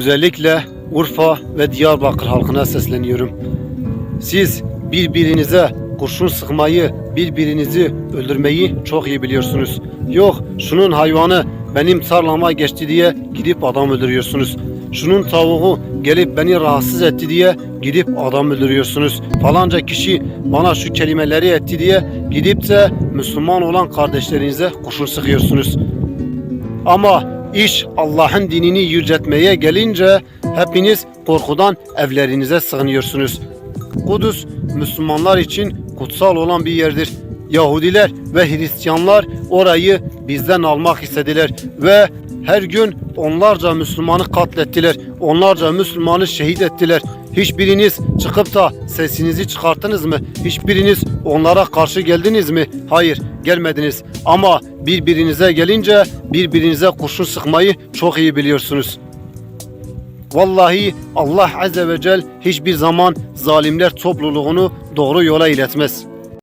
Özellikle Urfa ve Diyarbakır halkına sesleniyorum. Siz birbirinize kurşun sıkmayı, birbirinizi öldürmeyi çok iyi biliyorsunuz. Yok şunun hayvanı benim tarlama geçti diye gidip adam öldürüyorsunuz. Şunun tavuğu gelip beni rahatsız etti diye gidip adam öldürüyorsunuz. Falanca kişi bana şu kelimeleri etti diye gidip de Müslüman olan kardeşlerinize kurşun sıkıyorsunuz. Ama iş Allah'ın dinini yüceltmeye gelince hepiniz korkudan evlerinize sığınıyorsunuz. Kudüs Müslümanlar için kutsal olan bir yerdir. Yahudiler ve Hristiyanlar orayı bizden almak istediler ve her gün onlarca Müslümanı katlettiler. Onlarca Müslümanı şehit ettiler. Hiçbiriniz çıkıp da sesinizi çıkarttınız mı? Hiçbiriniz onlara karşı geldiniz mi? Hayır, gelmediniz. Ama birbirinize gelince birbirinize kurşun sıkmayı çok iyi biliyorsunuz. Vallahi Allah Azze ve Celle hiçbir zaman zalimler topluluğunu doğru yola iletmez.